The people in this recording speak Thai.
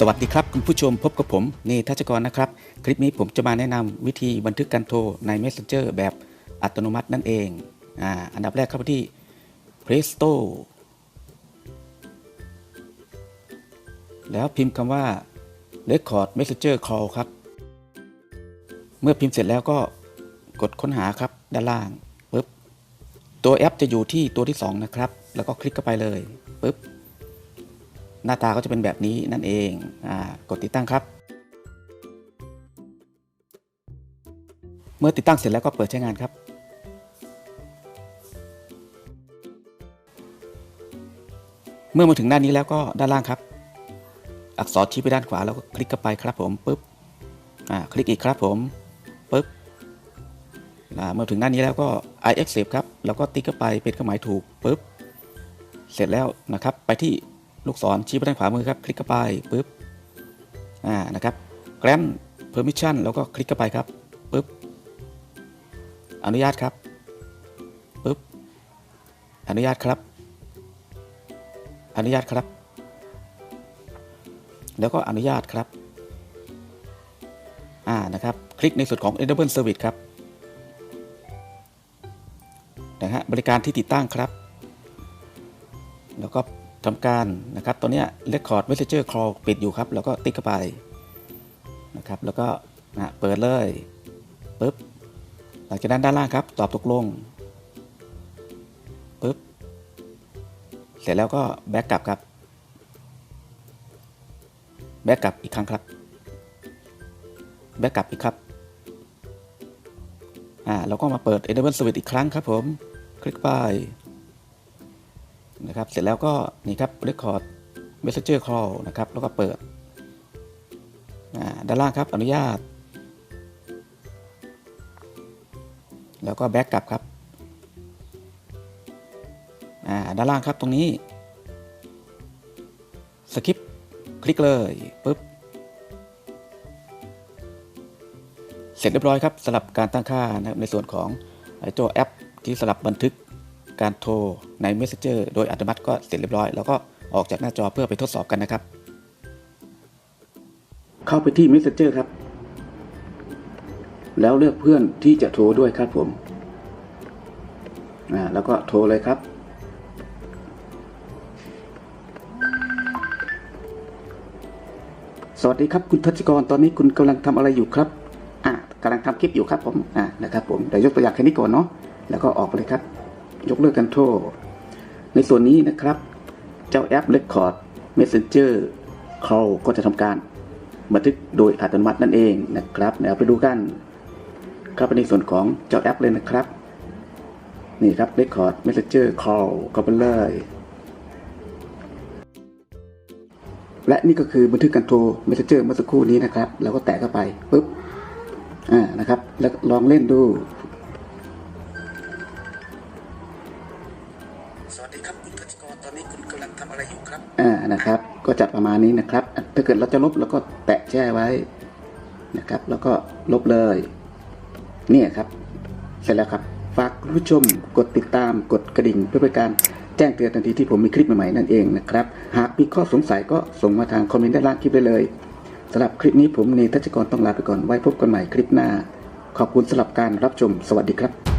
สวัสดีครับคุณผู้ชมพบกับผมเนทัชกรนะครับ คลิปนี้ผมจะมาแนะนำวิธีบันทึกการโทรใน Messenger แบบอัตโนมัตินั่นเองอ่าอันดับแรกเข้าไปที่ Play Store แล้วพิมพ์คำว่า Record Messenger Call ครับ เมื่อพิมพ์เสร็จแล้วก็กดค้นหาครับด้านล่างปุ๊บตัวแอปจะอยู่ที่ตัวที่ 2 นะครับ แล้วก็คลิกเข้าไปเลยปุ๊บ หน้าตาก็จะเป็นแบบนี้นั่นเองอ่ากดติดตั้งครับ เมื่อติดตั้งเสร็จแล้วก็เปิดใช้งานครับ เมื่อมาถึงหน้านี้แล้วก็ด้านล่างครับ อักษรชี้ไปด้านขวาแล้วก็คลิกเข้าไปครับผมปุ๊บอ่าคลิกอีกครับผมปุ๊บอ่าเมื่อถึงหน้านี้แล้วก็ i accept ครับ แล้วก็ติ๊กเข้าไปเป็นเครื่องหมายถูกปุ๊บ เสร็จแล้วนะครับ ไปที่ ลูกศรชี้ไปด้านขวามือครับ คลิกเข้าไปปุ๊บอ่านะครับ grant permission แล้วก็คลิกเข้าไปครับปุ๊บอนุญาตครับปุ๊บอนุญาตครับ อนุญาตครับ แล้วก็อนุญาตครับอ่านะครับคลิกในส่วนของ enable service ครับนะฮะบริการที่ติดตั้งครับ แล้วก็ ทำการนะครับตัวนี้ย Record Messenger Call ปิดอยู่ครับ แล้วก็ติ๊กเข้าไปนะครับ แล้วก็นะเปิดเลยปุ๊บหลังจากนั้นด้านล่างครับ ตอบตกลงปุ๊บเสร็จแล้วก็แบ็กกลับครับ แบ็กกลับอีกครั้งครับ แบ็กกลับอีกครับ อ่าเราก็มาเปิด Enable Service อีกครั้งครับผม คลิกไป นะครับ เสร็จแล้วก็นี่ครับ Record Messenger Call นะครับ แล้วก็เปิดด้านล่างครับ อนุญาต แล้วก็แบ็กกลับครับด้านล่างครับตรงนี้สคิปคลิกเลยปุ๊บ เสร็จเรียบร้อยครับสำหรับการตั้งค่านะครับในส่วนของไอ้ตัวแอปที่สำหรับบันทึก การโทรใน Messenger โดยอัตโนมัติก็เสร็จเรียบร้อย แล้วก็ออกจากหน้าจอเพื่อไปทดสอบกันนะครับ เข้าไปที่ Messenger ครับ แล้วเลือกเพื่อนที่จะโทรด้วยครับผมแล้วก็โทรเลยครับสวัสดีครับคุณทัชกรตอนนี้คุณกำลังทำอะไรอยู่ครับ อ่ากำลังทำคลิปอยู่ครับผม อ่านะครับผมเดี๋ยวยกตัวอย่างแค่นี้ก่อนเนาะแล้วก็ออกไปเลยครับ ยกเลิกการโทรในส่วนนี้นะครับเจ้าแอป Record Messenger Call ก็จะทำการบันทึกโดยอัตโนมัตินั่นเองนะครับเดี๋ยวไปดูกันเข้าไปในส่วนของเจ้าแอปเลยนะครับ นี่ครับ Record Messenger Call เข้าไปเลยและนี่ก็คือบันทึกการโทร Messenger เมื่อสักครู่นี้นะครับแล้วก็แตะเข้าไปปุ๊บอ่านะครับ แล้วลองเล่นดู ครับอ่านะครับ ก็จะประมาณนี้นะครับ ถ้าเกิดเราจะลบแล้วก็แตะแช่ไว้นะครับ แล้วก็ลบเลยเนี่ยครับ เสร็จแล้วครับฝากคุณผู้ชมกดติดตามกดกระดิ่งเพื่อเป็นการแจ้งเตือนทันทีที่ผมมีคลิปใหม่ๆนั่นเองนะครับ หากมีข้อสงสัยก็ส่งมาทางคอมเมนต์ด้านล่างคลิปได้เลยสำหรับคลิปนี้ผมเนทัชกรต้องลาไปก่อนไว้พบกันใหม่คลิปหน้า ขอบคุณสำหรับการรับชมสวัสดีครับ